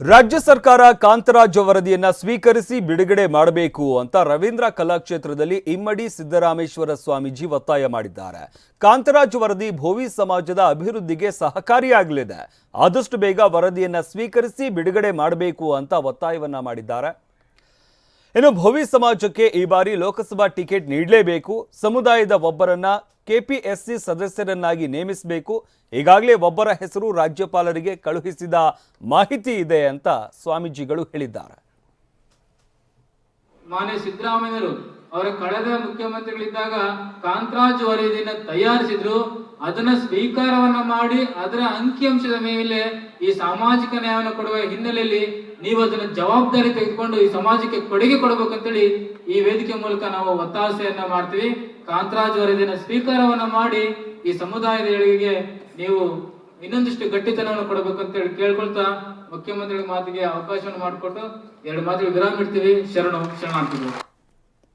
ರಾಜ್ಯ ಸರ್ಕಾರ ಕಾಂತರಾಜ್ ವರದಿಯನ್ನ ಸ್ವೀಕರಿಸಿ ಬಿಡುಗಡೆ ಮಾಡಬೇಕು ಅಂತ ರವೀಂದ್ರ ಕಲಾಕ್ಷೇತ್ರದಲ್ಲಿ ಇಮ್ಮಡಿ ಸಿದ್ದರಾಮೇಶ್ವರ ಸ್ವಾಮೀಜಿ ಒತ್ತಾಯ ಮಾಡಿದ್ದಾರೆ. ಕಾಂತರಾಜ್ ವರದಿ ಭೋವಿ ಸಮಾಜದ ಅಭಿವೃದ್ಧಿಗೆ ಸಹಕಾರಿಯಾಗಲಿದೆ. ಆದಷ್ಟು ಬೇಗ ವರದಿಯನ್ನ ಸ್ವೀಕರಿಸಿ ಬಿಡುಗಡೆ ಮಾಡಬೇಕು ಅಂತ ಒತ್ತಾಯವನ್ನ ಮಾಡಿದ್ದಾರೆ. ಇನ್ನು ಭೋವಿ ಸಮಾಜಕ್ಕೆ ಈ ಬಾರಿ ಲೋಕಸಭಾ ಟಿಕೆಟ್ ನೀಡಲೇಬೇಕು. ಸಮುದಾಯದ ಒಬ್ಬರನ್ನ ಕೆಪಿಎಸ್ಸಿ ಸದಸ್ಯರನ್ನಾಗಿ ನೇಮಿಸಬೇಕು. ಈಗಾಗಲೇ ಒಬ್ಬರ ಹೆಸರು ರಾಜ್ಯಪಾಲರಿಗೆ ಕಳುಹಿಸಿದ ಮಾಹಿತಿ ಇದೆ ಅಂತ ಸ್ವಾಮೀಜಿಗಳು ಹೇಳಿದ್ದಾರೆ. ಮಾನ್ಯ ಸಿದ್ದರಾಮಯ್ಯರು ಅವರ ಕಳೆದ ಮುಖ್ಯಮಂತ್ರಿಗಳಿದ್ದಾಗ ಕಾಂತರಾಜ್ ವರದಿಯನ್ನು ತಯಾರಿಸಿದ್ರು, ಅದನ್ನ ಸ್ವೀಕಾರವನ್ನ ಮಾಡಿ ಅದರ ಅಂಕಿಅಂಶದ ಮೇಲೆ ಈ ಸಾಮಾಜಿಕ ನ್ಯಾಯವನ್ನು ಕೊಡುವ ಹಿನ್ನೆಲೆಯಲ್ಲಿ ನೀವು ಅದನ್ನ ಜವಾಬ್ದಾರಿ ತೆಗೆದುಕೊಂಡು ಈ ಸಮಾಜಕ್ಕೆ ಕೊಡುಗೆ ಕೊಡಬೇಕಂತೇಳಿ ಈ ವೇದಿಕೆ ಮೂಲಕ ನಾವು ಒತ್ತಾಸೆಯನ್ನ ಮಾಡ್ತೀವಿ. ಕಾಂತರಾಜ್ ವರದಿನ ಸ್ವೀಕಾರವನ್ನ ಮಾಡಿ ಈ ಸಮುದಾಯದ ಏಳಿಗೆಗೆ ನೀವು ಇನ್ನೊಂದಿಷ್ಟು ಗಟ್ಟಿತನವನ್ನು ಕೊಡಬೇಕಂತೇಳಿ ಕೇಳ್ಕೊಳ್ತಾ ಮುಖ್ಯಮಂತ್ರಿಗಳ ಮಾತಿಗೆ ಅವಕಾಶವನ್ನು ಮಾಡಿಕೊಟ್ಟು ಎರಡು ಮಾತಿಗೆ ವಿರಾಮ ಇಡ್ತೀವಿ. ಶರಣು, ಶರಣಾರ್ಥಿಗಳು.